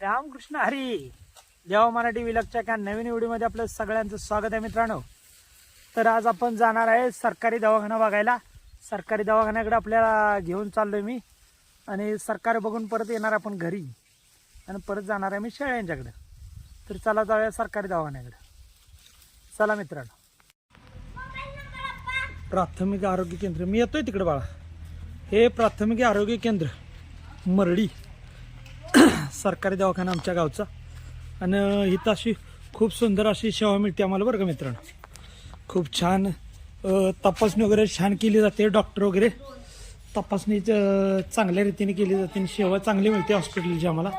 रामकृष्ण हरी देवा मराठी विलगच्या एका नवीन व्हिडिओमध्ये आपलं सगळ्यांचं स्वागत आहे मित्रांनो. तर आज आपण जाणार आहे सरकारी दवाखाना बघायला. सरकारी दवाखान्याकडे आपल्याला घेऊन चाललोय मी. आणि सरकार बघून परत येणार आपण घरी. आणि परत जाणार आहे मी शेळ्यांच्याकडे तर चला जाऊया सरकारी दवाखान्याकडे. चला मित्रांनो. प्राथमिक आरोग्य केंद्र. मी येतोय तिकडे बाळा. हे प्राथमिक आरोग्य केंद्र मरडी. सरकारी दवाखाना आमच्या गावचा. आणि इथं अशी खूप सुंदर अशी सेवा मिळते आम्हाला बरं का मित्रांनो. खूप छान तपासणी वगैरे छान केली जाते डॉक्टर वगैरे. तपासणी चांगल्या रीतीने केली जाते आणि सेवा चांगली मिळते हॉस्पिटलची आम्हाला.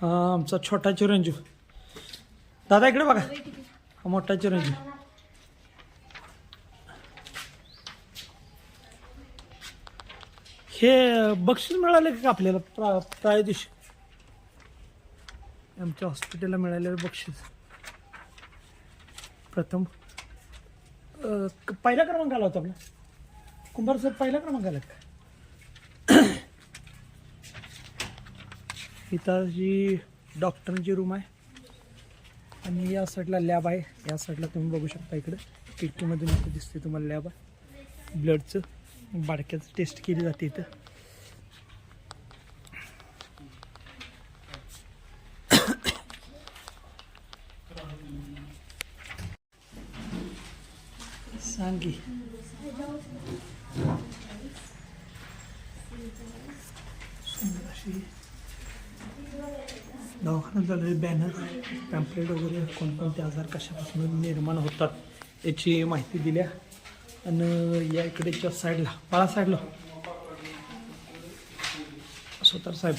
हा आमचा छोटा चिरंजीव. दादा इकडे बघा. हा मोठा चिरंजीव. हे बक्षीस मिळालं का आपल्याला? प्रा प्रायदेश आमच्या हॉस्पिटलला मिळालेलं बक्षीस. प्रथम पहिला क्रमांक आला होता आपला. कुंभार सर पहिला क्रमांक आला का? इथं जी डॉक्टरांची रूम आहे. आणि या साईडला लॅब आहे. या साईडला तुम्ही बघू शकता इकडे. खिडकीमधून इथं दिसते तुम्हाला लॅब आहे. ब्लडचं बाडक्याचं टेस्ट केली जाते इथं. सांगी. दवाखान्यात झालेले बॅनर पॅम्पलेट वगैरे कोणकोणते आजार कशापासून निर्माण होतात याची माहिती दिल्या. आणि या इकडेच्या साईडला पाळा साईडला. स्वतः साहेब.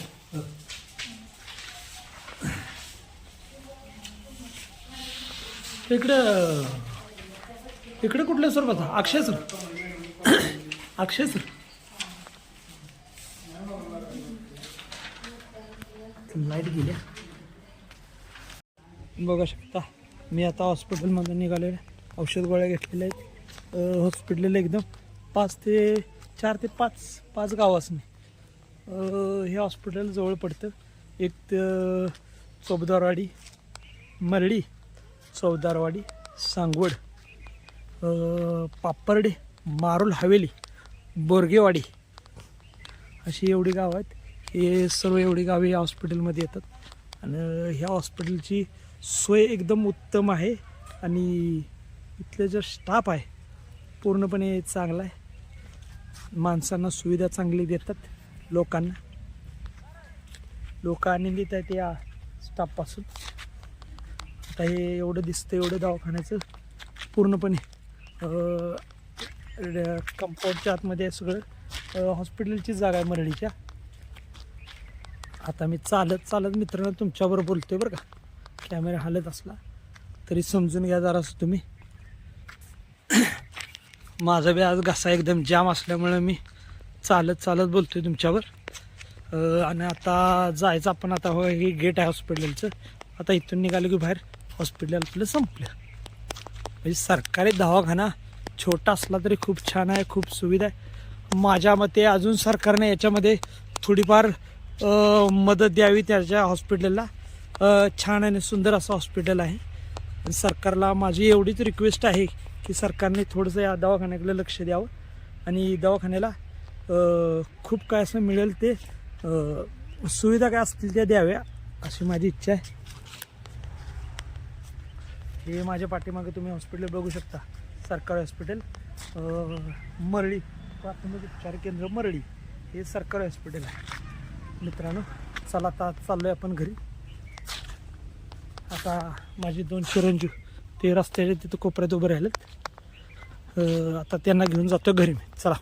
इकडं इकडे कुठल्या स्वरूपाचा Akshay sir Akshay sir light गेल्या बघा शकता. मी आता हॉस्पिटलमधून निघालेलं आहे. औषध गोळ्या घेतलेल्या आहेत. हॉस्पिटलला हॉस्पिटल एकदम पाच ते चार ते पाच पाच गाव असणे हे हॉस्पिटल जवळ पडतं. एक तर चौबदारवाडी मरडी चौबदारवाडी सांगवड पापर्डे मारुल हवेली बोरगेवाडी. अशी एवढी गावं आहेत. हे सर्व एवढी गावे या हॉस्पिटलमध्ये येतात. आणि ह्या हॉस्पिटलची सोय एकदम उत्तम आहे. आणि इथले जे स्टाफ आहे पूर्णपणे चांगला आहे. माणसांना सुविधा चांगली देतात लोकांना. लोक आनंदित आहेत या स्टाफपासून आता हे एवढं दिसतं एवढं दवाखान्याचं. पूर्णपणे कंपाऊंडच्या आतमध्ये सगळं हॉस्पिटलची जागा आहे मरळीच्या. आता मी चालत चालत मित्रांनो तुमच्याबरोबर बोलतोय बरं का. कॅमेरा हालत असला तरी समजून घ्या जरासं तुम्ही. माझा बी आज घसा एकदम जाम असल्यामुळे मी चालत चालत बोलतोय तुमच्यावर. आणि आता जायचं आपण आता हो हे गेट आहे हॉस्पिटलचं आता इथून निघालं की बाहेर हॉस्पिटल आपलं संपलं. म्हणजे सरकारी दवाखाना छोटा असला तरी खूप छान आहे खूप सुविधा आहे. माझ्या मते अजून सरकारने याच्यामध्ये थोडीफार मदत द्यावी त्याच्या हॉस्पिटलला छान आणि सुंदर असं हॉस्पिटल आहे. सरकारला माझी एवढीच रिक्वेस्ट आहे की सरकारने थोडंसं या दवाखान्याकडे लक्ष द्यावं आणि दवाखान्याला खूप काय असं मिळेल ते सुविधा काय असतील त्या द्याव्या अशी माझी इच्छा आहे. हे माझ्या पाठीमागे तुम्ही हॉस्पिटल बघू शकता. सरकारी हॉस्पिटल मरळी प्राथमिक उपचार केंद्र मरळी हे सरकारी हॉस्पिटल आहे. मित्रांनो चला आता चाललोय आपण घरी. आता माझी दोन चिरंजीव. ते रस्त्याच्या तिथं कोपऱ्यात उभे राहिलेत. आता त्यांना घेऊन जातो घरी मी. चला.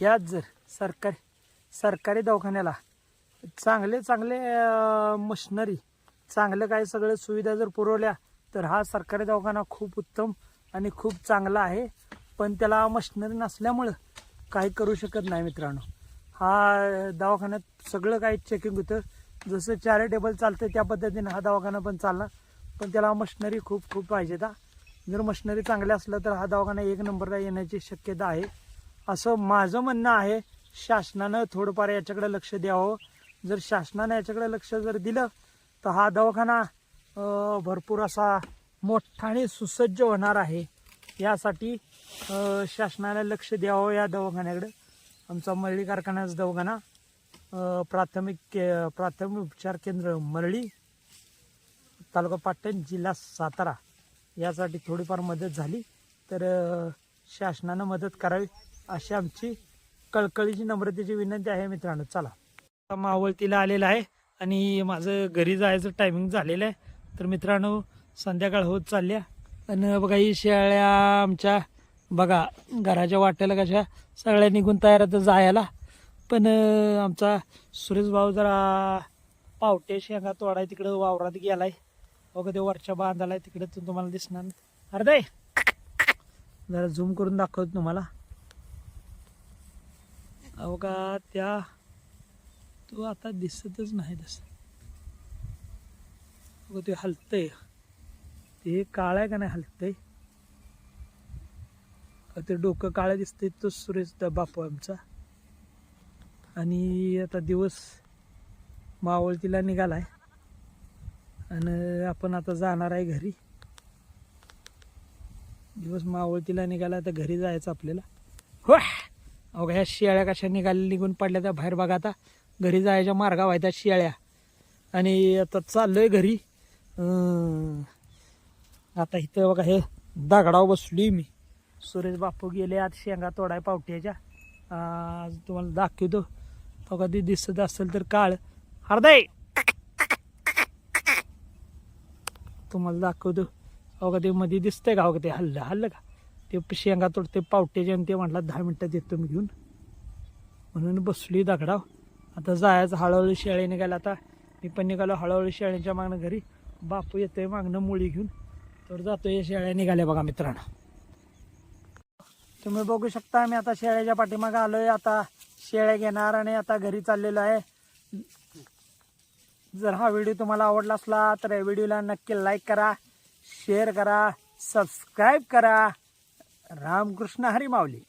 याच जर सरकारी सरकारी दवाखान्याला. चांगले चांगले मशिनरी चांगलं काय सगळं सुविधा जर पुरवल्या तर हा सरकारी दवाखाना खूप उत्तम आणि खूप चांगला आहे. पण त्याला मशिनरी नसल्यामुळं काही करू शकत नाही मित्रांनो. हा दवाखान्यात सगळं काही चेकिंग होतं. जसं चॅरिटेबल चालतं त्या पद्धतीने हा दवाखाना पण चालला. पण त्याला मशिनरी खूप खूप पाहिजे जर मशिनरी चांगली असलं तर हा दवाखाना एक नंबरला येण्याची शक्यता आहे. असं माझं म्हणणं आहे शासनानं थोडंफार याच्याकडे लक्ष द्यावं. जर शासनानं याच्याकडे लक्ष जर दिलं तर हा दवाखाना भरपूर असा मोठा आणि सुसज्ज होणार आहे. यासाठी शासनाला लक्ष द्यावं या दवाखान्याकडे. आमचा मरळी कारखान्याचा दवाखाना प्राथमिक के- प्राथमिक उपचार केंद्र मरळी. तालुका पाटण जिल्हा सातारा यासाठी थोडीफार मदत झाली. तर शासनानं मदत करावी अशी आमची कळकळीची नम्रतेची विनंती आहे मित्रांनो. चला. आता मावळतीला आलेला आहे आणि माझं घरी जायचं टायमिंग झालेलं आहे. तर मित्रांनो संध्याकाळ होत चालल्या आणि बघा ही शेळ्या आमच्या बघा घराच्या वाट्याला कशा सगळ्या निघून तयार आहेत जायला. पण आमचा सुरेश भाऊ जरा पावटे शेंगा तोडाय तिकडं वावरात गेलाय. बघा ते वरच्या बांधालाय तिकडे तुम्हाला दिसणार नाही. अरे जरा झूम करून दाखवतो तुम्हाला. अहो का त्या तो आता दिसतच नाही तसं. अगं ते हलतंय. ते काळ आहे का नाही हलतंय? ते डोकं काळं दिसतंय तो सुरेश बापू आमचा. आणि आता दिवस मावळतीला निघाला आहे आणि आपण आता जाणार आहे घरी. दिवस मावळतीला निघाला तर घरी जायचं आपल्याला. हो अवघ्या ह्या शियाळ्या कशा निघाल्या निघून पडल्या त्या बाहेर बघा आता. घरी जायच्या मार्गावर आहेत त्या शियाळ्या आणि आता चाललोय घरी. आता इथं बघा हे दगडावर बसली मी. सुरेश बापू गेले आज शेंगा तोडाय पावट्याच्या. आज तुम्हाला दाखवतो. बघा कधी दिसत असेल तर काळ. हरदय! तुम्हाला दाखवतो. अहो ते मध्ये दिसतंय का? अहो ते हल्लं हल्लं का? ते शेंगा तोडते पावट्याचे आणि ते म्हटलं दहा मिनटात येतो मी घेऊन. म्हणून बसली दगडाव आता जायचं हळूहळू शेळी निघायला आता. मी पण निघालो हळूहळू शेळ्यांच्या मागणं घरी. बापू येतोय मागणं मुळी घेऊन. तर जातोय शेळ्या निघाल्या बघा मित्रांनो. तुम्ही बघू शकता मी आता शेळ्याच्या पाठीमागे आलोय. आता शेळ्या घेणार आणि आता घरी चाललेलो आहे. जर हा व्हिडिओ तुम्हाला आवडला असला तर या व्हिडिओला नक्की लाईक करा शेअर करा सबस्क्राईब करा. रामकृष्ण हरी माऊली.